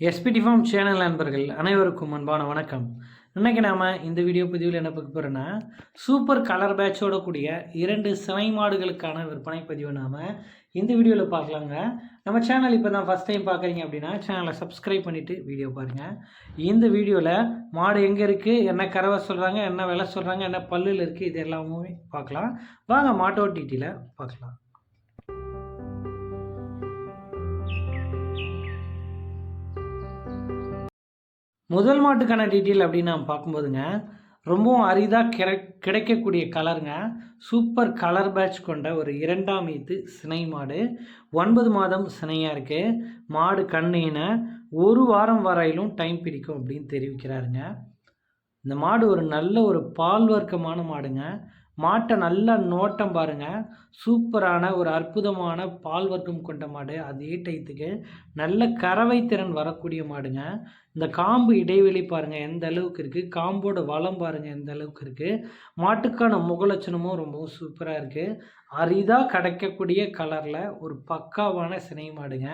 SPD form channel நண்பர்கள் அனைவருக்கும் அன்பான வணக்கம். இன்னைக்கு நாம் இந்த வீடியோ பதிவில் என்ன பார்க்க போகிறோன்னா சூப்பர் கலர் பேட்சோட கூடிய இரண்டு சினை மாடுகளுக்கான விற்பனை பதிவை நாம் இந்த வீடியோவில் பார்க்கலாங்க. நம்ம சேனல் இப்போ தான் ஃபஸ்ட் டைம் பார்க்குறீங்க அப்படின்னா சேனலை சப்ஸ்கிரைப் பண்ணிவிட்டு வீடியோ பாருங்கள் இந்த வீடியோவில் மாடு எங்கே இருக்குது என்ன கறவை சொல்கிறாங்க என்ன விலை சொல்கிறாங்க என்ன பல்லில் இருக்குது இது எல்லாமே பார்க்கலாம். வாங்க மாட்டோட டீட்டெயிலை பார்க்கலாம். முதல் மாட்டுக்கான டீட்டெயில் அப்படின்னு நான் பார்க்கும்போதுங்க ரொம்பவும் அரிதாக கிடை கிடைக்கக்கூடிய கலருங்க சூப்பர் கலர் பேட்ச் கொண்ட ஒரு இரண்டாம் ஈத்து சினை மாடு. ஒன்பது மாதம் சினையாக இருக்குது மாடு கண்ணின ஒரு வாரம் வரையிலும் டைம் பிடிக்கும் அப்படின்னு தெரிவிக்கிறாருங்க. இந்த மாடு ஒரு நல்ல ஒரு பால் வர்க்கமான மாடுங்க. மாட்டை நல்லா நோட்டம் பாருங்கள் சூப்பரான ஒரு அற்புதமான பால் வர்க்கம் கொண்ட மாடு. அதே டயத்துக்கு நல்ல கறவை திறன் வரக்கூடிய மாடுங்க. இந்த காம்பு இடைவெளி பாருங்கள் எந்த அளவுக்கு இருக்குது காம்போட வளம் பாருங்கள் எந்த அளவுக்கு இருக்குது மாட்டுக்கான முகலட்சணமும் ரொம்பவும் சூப்பராக இருக்குது அரிதாக கிடைக்கக்கூடிய கலரில் ஒரு பக்காவான சினை மாடுங்க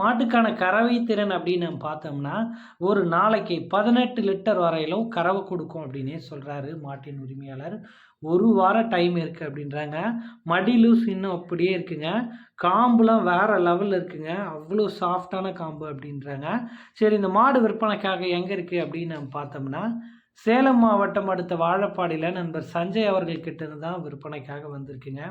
மாட்டுக்கான கறவை திறன் அப்படின்னு நம்ம பார்த்தோம்னா ஒரு நாளைக்கு பதினெட்டு லிட்டர் வரையிலும் கறவை கொடுக்கும் அப்படின்னே சொல்கிறாரு மாட்டின் உரிமையாளர். ஒரு வாரம் டைம் இருக்குது அப்படின்றாங்க. மடி லூஸ் இன்னும் அப்படியே இருக்குங்க. காம்புலாம் வேறு லெவலில் இருக்குங்க. அவ்வளோ சாஃப்டான காம்பு அப்படின்றாங்க. சரி இந்த மாடு விற்பனைக்காக எங்கே இருக்குது அப்படின்னு நம்ம பார்த்தோம்னா சேலம் மாவட்டம் அடுத்த வாழப்பாடியில் நண்பர் சஞ்சய் அவர்கள் கிட்டேருந்து தான் விற்பனைக்காக வந்திருக்குங்க.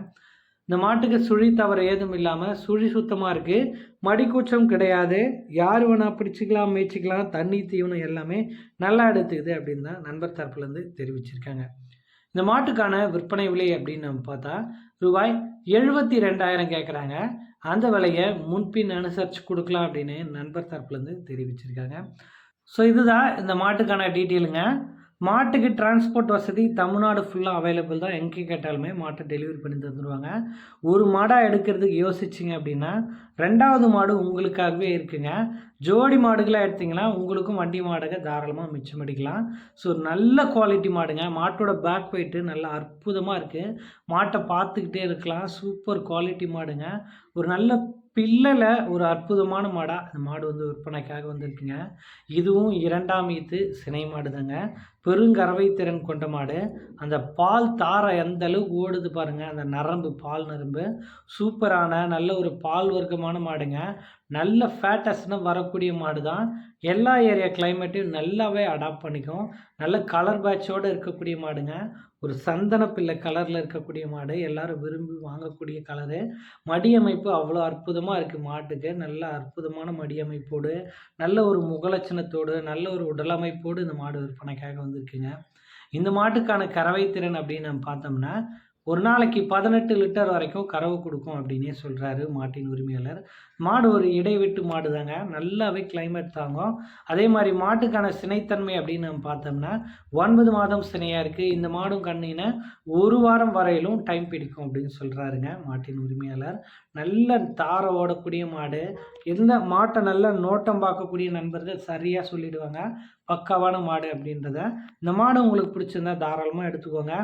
இந்த மாட்டுக்கு சுழி தவறு ஏதும் இல்லாமல் சுழி சுத்தமாக இருக்குது மடிக்கூச்சம் கிடையாது. யார் வேணால் பிடிச்சிக்கலாம் மேய்ச்சிக்கலாம் தண்ணி தீவனம் எல்லாமே நல்லா எடுத்துக்குது அப்படின்னு தான் நண்பர் தரப்புலேருந்து தெரிவிச்சிருக்காங்க. இந்த மாட்டுக்கான விற்பனை விலை அப்படின்னு நம்ம பார்த்தா ரூபாய் எழுபத்தி ரெண்டாயிரம் கேட்குறாங்க. அந்த விலையை முன்பின் அனுசரித்து கொடுக்கலாம் அப்படின்னு நண்பர் தரப்புலேருந்து தெரிவிச்சிருக்காங்க. ஸோ இதுதான் இந்த மாட்டுக்கான டீட்டெயிலுங்க மாட்டுக்கு டிரான்ஸ்போர்ட் வசதி தமிழ்நாடு ஃபுல்லாக அவைலபிள் தான். எங்கே கேட்டாலுமே மாட்டை டெலிவரி பண்ணி தந்துடுவாங்க ஒரு மாடாக எடுக்கிறதுக்கு யோசிச்சிங்க அப்படின்னா ரெண்டாவது மாடு உங்களுக்காகவே இருக்குங்க. ஜோடி மாடுகளாக எடுத்திங்கன்னா உங்களுக்கும் வண்டி மாடுங்க தாராளமாக மிச்சம் அடிக்கலாம். ஸோ நல்ல குவாலிட்டி மாடுங்க. மாட்டோட பேக் போயிட்டு நல்லா அற்புதமாக இருக்குது மாட்டை பார்த்துக்கிட்டே இருக்கலாம். சூப்பர் குவாலிட்டி மாடுங்க. ஒரு நல்ல பில்லில் ஒரு அற்புதமான மாடாக அந்த மாடு வந்து விற்பனைக்காக வந்திருக்குங்க. இதுவும் இரண்டாம் ஈத்து சினை மாடு தாங்க பெருங்கறவை திறன் கொண்ட மாடு. அந்த பால் தாரை எந்த அளவுக்கு ஓடுது பாருங்கள் அந்த நரம்பு பால் நரம்பு. சூப்பரான நல்ல ஒரு பால் வர்க்கமான மாடுங்க. நல்ல ஃபேட்டஸ்னு வரக்கூடிய மாடு தான் எல்லா ஏரியா கிளைமேட்டையும் நல்லாவே அடாப்ட் பண்ணிக்கும். நல்ல கலர் பேட்சோடு இருக்கக்கூடிய மாடுங்க. ஒரு சந்தன பிள்ளை கலரில் இருக்கக்கூடிய மாடு. எல்லாரும் விரும்பி வாங்கக்கூடிய கலரு மடியமைப்பு அவ்வளோ அற்புதமாக இருக்குது மாட்டுக்கு. நல்ல அற்புதமான மடியமைப்போடு நல்ல ஒரு முகலட்சணத்தோடு நல்ல ஒரு உடலமைப்போடு இந்த மாடு விற்பனைக்காக வந்து வந்திருக்குங்க. இந்த மாட்டுக்கான கறவை திறன் அப்படின்னு நம்ம பார்த்தோம்னா ஒரு நாளைக்கு பதினெட்டு லிட்டர் வரைக்கும் கறவை கொடுக்கும் அப்படின்னே சொல்கிறாரு மாட்டின் உரிமையாளர். மாடு ஒரு இடைவிட்டு மாடு தாங்க நல்லாவே கிளைமேட் தாங்கும். அதே மாதிரி மாட்டுக்கான சினைத்தன்மை அப்படின்னு நம்ம பார்த்தோம்னா ஒன்பது மாதம் சினையாக இருக்குது இந்த மாடும் கண்ணினா ஒரு வாரம் வரையிலும் டைம் பிடிக்கும் அப்படின்னு சொல்கிறாருங்க மாட்டின் உரிமையாளர். நல்ல தார ஓடக்கூடிய மாடு. எந்த மாட்டை நல்ல நோட்டம் பார்க்கக்கூடிய நண்பர்கள் சரியாக சொல்லிடுவாங்க. பக்காவான மாடு அப்படின்றத. இந்த மாடு உங்களுக்கு பிடிச்சிருந்தா தாராளமாக எடுத்துக்கோங்க.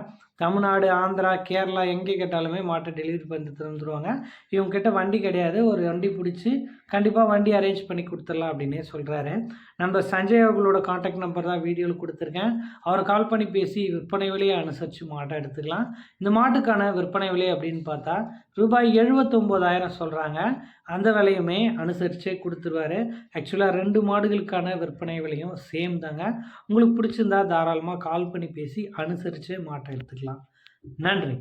தமிழ்நாடு ஆந்திரா கேரளா எங்கே கேட்டாலுமே மாட்டை டெலிவரி பண்ணி தந்துடுவாங்க இவங்ககிட்ட வண்டி கிடையாது. ஒரு வண்டி பிடிச்சி கண்டிப்பாக வண்டி அரேஞ்ச் பண்ணி கொடுத்துடலாம் அப்படின்னே சொல்கிறாரு நம்ம சஞ்சய் அவர்களோட காண்டாக்ட் நம்பர் தான் வீடியோவில் கொடுத்துருக்கேன். அவரை கால் பண்ணி பேசி விற்பனை விலையை அனுசரித்து மாட்டை எடுத்துக்கலாம். இந்த மாட்டுக்கான விற்பனை விலை அப்படின்னு பார்த்தா ரூபாய் எழுபத்தொம்போதாயிரம் சொல்கிறாங்க அந்த விலையுமே அனுசரித்தே கொடுத்துருவாரு. ஆக்சுவலாக ரெண்டு மாடுகளுக்கான விற்பனை விலையும் சேம் தாங்க. உங்களுக்கு பிடிச்சிருந்தா தாராளமாக கால் பண்ணி பேசி அனுசரித்து மாட்டை எடுத்துக்கலாம். நன்றி.